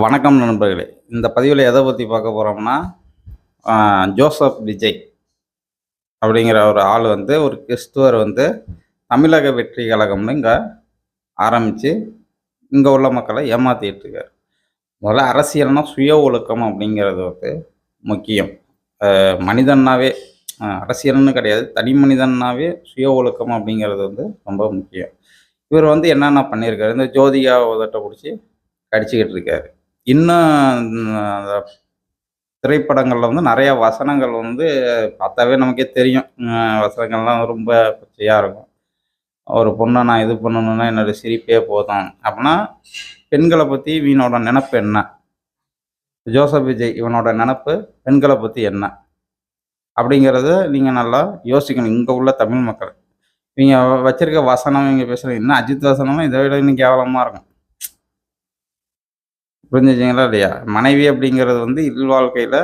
வணக்கம் நண்பர்களே. இந்த பதிவில் எதை பற்றி பார்க்க போகிறோம்னா ஜோசப் விஜய் அப்படிங்கிற ஒரு ஆள் வந்து ஒரு கிறிஸ்துவர் வந்து தமிழக வெற்றி கழகம்னு இங்கே ஆரம்பித்து இங்கே உள்ள மக்களை ஏமாத்திட்டு இருக்கார். முதல்ல அரசியல்னால் சுய ஒழுக்கம் அப்படிங்கிறது வந்து முக்கியம். மனிதன்னாவே அரசியல்னு கிடையாது தனி மனிதன்னாவே சுய ஒழுக்கம் அப்படிங்கிறது வந்து ரொம்ப முக்கியம். இவர் வந்து என்னென்ன பண்ணியிருக்காரு? இந்த ஜோதிகா உதட்ட பிடிச்சி கடிச்சிக்கிட்டு இருக்காரு. இன்னும் திரைப்படங்களில் வந்து நிறைய வசனங்கள் வந்து பார்த்தாவே நமக்கே தெரியும். வசனங்கள்லாம் ரொம்ப பச்சையாக இருக்கும். ஒரு பொண்ணை நான் இது பண்ணணும்னா என்னோட சிரிப்பே போதும். அப்படின்னா பெண்களை பற்றி இவனோட நினப்பு என்ன? ஜோசப் விஜய் இவனோட நினப்பு பெண்களை பற்றி என்ன? அப்படிங்கிறத நீங்கள் நல்லா யோசிக்கணும். இங்கே உள்ள தமிழ் மக்கள். இவங்க வச்சுருக்க வசனம் இவங்க பேசுகிற இன்னும் அஜித் வசனமும் இதை விட இன்னும் கேவலமாக இருக்கும். புரிஞ்சுச்சிங்களா இல்லையா? மனைவி அப்படிங்கிறது வந்து இல்வாழ்க்கையில்